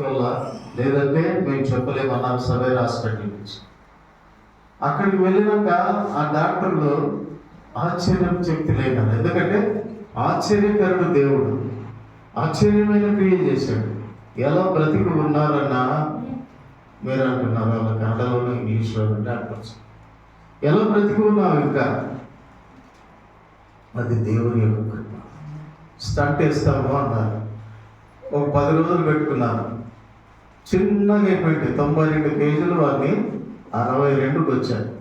తీసుకోవాలా లేదంటే మేము చెప్పలేమన్నారు సవేర్ హాస్పిటల్ నుంచి అక్కడికి వెళ్ళినాక ఆ డాక్టర్లు ఆశ్చర్యం శక్తి లేదన్నారు ఎందుకంటే ఆశ్చర్యకరుడు దేవుడు. ఆశ్చర్యమైన క్రియ చేశాడు. ఎలా బ్రతికి ఉన్నారన్నా మీరు అంటున్నారు వాళ్ళ కన్నడలోనూ ఇంగ్లీష్లో డాక్టర్స్. ఎలా బ్రతికి ఉన్నావు ఇంకా? అది దేవుని యొక్క కృప. స్టంట్ వేస్తాము అన్నారు. ఒక పది రోజులు పెట్టుకున్నాను. చిన్నగా అయిపోయింది తొంభై రెండు కేజీలు వాడిని అరవై రెండుకి వచ్చాను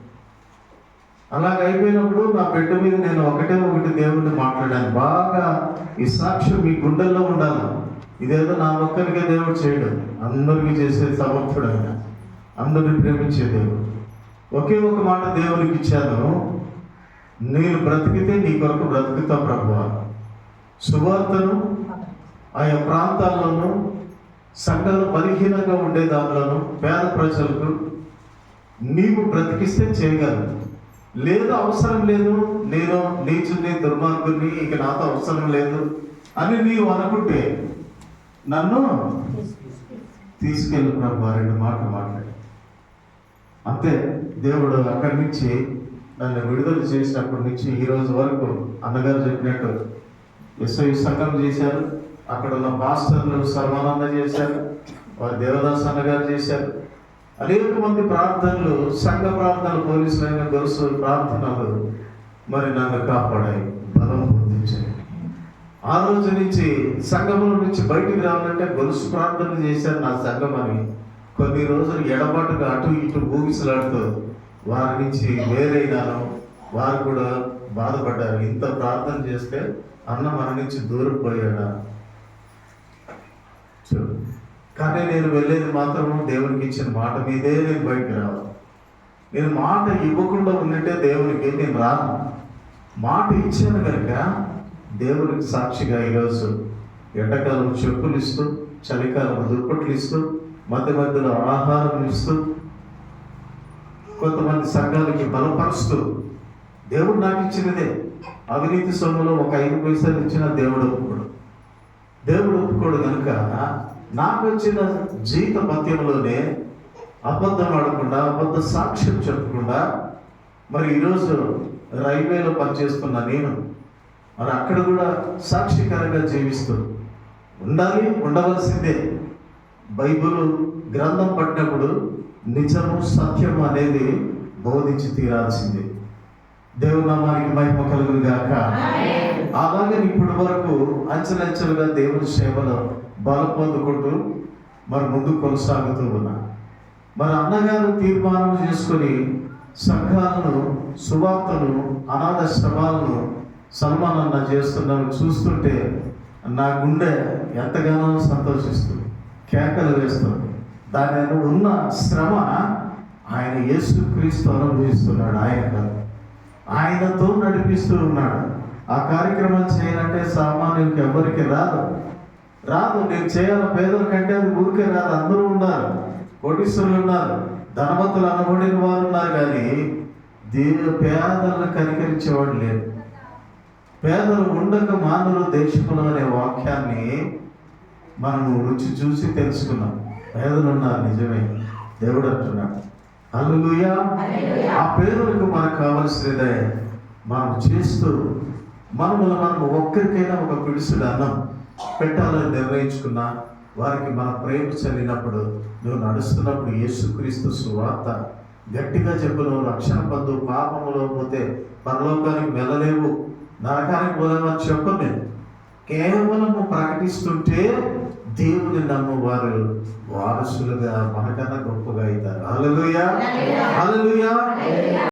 అలాగ అయిపోయినప్పుడు నా బిడ్డ మీద నేను ఒకటే ఒకటి దేవుడిని మాట్లాడాను. బాగా ఈ సాక్ష్యం మీ గుండెల్లో ఉండాలి. ఇదేదో నా ఒక్కరికే దేవుడు చేయడు. అందరికీ చేసే సమర్థుడు ఆయన. అందరిని ప్రేమించే దేవుడు. ఒకే ఒక మాట దేవునికి ఇచ్చాను. నేను బ్రతికితే నీ కొరకు బ్రతుకుతా ప్రభు సువార్తను ఆయా ప్రాంతాల్లోనూ సంఘాలు బలహీనంగా ఉండే దానిలోనూ పేద ప్రజలకు నీవు బ్రతికిస్తే చేయగలవు. లేదు అవసరం లేదు నేను నీచుని దుర్మార్గుని ఇక నాతో అవసరం లేదు అని నీవు అనుకుంటే నన్ను తీసుకెళ్ళి ప్రభు రెండు మాటలు మాట్లాడి. అంతే దేవుడు అక్కడి నుంచి నన్ను విడుదల చేసినప్పటి నుంచి ఈ రోజు వరకు అన్నగారు చెప్పినట్టు ఎస్ఐ సంఘం చేశారు. అక్కడ ఉన్న పాస్టర్లు సర్వానంద చేశారు వారి దేవదాస్ అన్నగారు చేశారు. అనేక మంది ప్రార్థనలు సంఘ ప్రార్థనలు పోలీసులైన గొలుసు ప్రార్థనలు మరి నన్ను కాపాడాయి బలం పొందించాయి. ఆ రోజు నుంచి సంఘముల నుంచి బయటికి రావాలంటే గొలుసు ప్రార్థనలు చేశారు నా సంఘం అని. కొన్ని రోజులు ఎడబాటుగా అటు ఇటు ఊగిసలాడుతూ వారి నుంచి వేరైనాను వారు కూడా బాధపడ్డారు. ఇంత ప్రార్థన చేస్తే అన్న మన నుంచి దూరం పోయాడా? కానీ నేను వెళ్ళేది మాత్రం దేవునికి ఇచ్చిన మాట మీదే నేను బయటకు రావాలి. నేను మాట ఇవ్వకుండా ఉన్నట్టే దేవునికి నేను రాను. మాట ఇచ్చాను కనుక దేవునికి సాక్షిగా ఈరోజు ఎండకాలం చెప్పులు ఇస్తూ చలికాలం దుప్పట్లు ఇస్తూ మధ్య మధ్యలో ఆహారం ఇస్తూ కొంతమంది సంఘాలకి బలపరుస్తూ దేవుడు నాకు ఇచ్చినదే. అవినీతి సొమ్ములో ఒక ఐదు పైసలు ఇచ్చిన దేవుడు ఒప్పుకోడు. దేవుడు ఒప్పుకోడు కనుక నాకు వచ్చిన జీవిత మధ్యంలోనే అబద్ధం ఆడకుండా అబద్ధ సాక్ష్యం చెప్పకుండా మరి ఈరోజు రైల్వేలో పనిచేస్తున్న నేను మరి అక్కడ కూడా సాక్షికరంగా జీవిస్తూ ఉండాలి ఉండవలసిందే. బైబిల్ గ్రంథం పట్టినప్పుడు నిజము సత్యము అనేది బోధించి తీరాల్సిందే. దేవుని నామానికి మహిమ కలుగును గాక. అలాగే ఇప్పటి వరకు అంచెలంచెలుగా దేవుని సేవలో బలం పొందుకుంటూ మరి ముందుకు కొనసాగుతూ ఉన్నా. మరి అన్నగారు తీర్మానం చేసుకొని సంఘాలను సువార్తను అనాథ శ్రమాలను సన్మానం అన్న చేస్తున్నాను చూస్తుంటే నా గుండె ఎంతగానో సంతోషిస్తుంది. కేకలు వేస్తుంది. దాని ఉన్న శ్రమ ఆయన యేసుక్రీస్తు అనుభవిస్తున్నాడు ఆయన కాదు. ఆయనతో నడిపిస్తూ ఉన్నాడు. ఆ కార్యక్రమం చేయాలంటే సామాన్యులకి ఎవరికి రాదు రాదు నేను చేయాలి. పేదల కంటే అది ఊరికే రాదు. అందరూ ఉన్నారు. కోటీశ్వరులు ఉన్నారు. ధనవంతులు అనబడిన వారు ఉన్నారు కానీ దేవుడు పేదలను కనికరించేవాడు లేదు పేదలు ఉండక మానవులు దేశంలో అనే వాక్యాన్ని మనము రుచి చూసి తెలుసుకున్నాం. పేదలు ఉన్నారు నిజమే. దేవుడు అంటున్నాడు. హల్లెలూయా. ఆ పేదలకు మనకు కావలసినదే మనం చేస్తూ మనము మనం ఒక్కరికైనా ఒక పిడుసుడు అన్నం పెట్టాలని నిర్ణయించుకున్నా వారికి మన ప్రేమ చల్లినప్పుడు నువ్వు నడుస్తున్నప్పుడు యేసుక్రీస్తు సువార్త గట్టిగా చెప్పు నువ్వు రక్షణ పొందు పాపములో పోతే పరలోకానికి వెళ్ళలేవు. నరకానికి పోలేమని చెప్పను నేను కేవలము ప్రకటిస్తుంటే దేవుని నమ్మువారు వారసులుగా మనకన్నా గొప్పగా అవుతారు. హల్లెలూయా. హల్లెలూయా.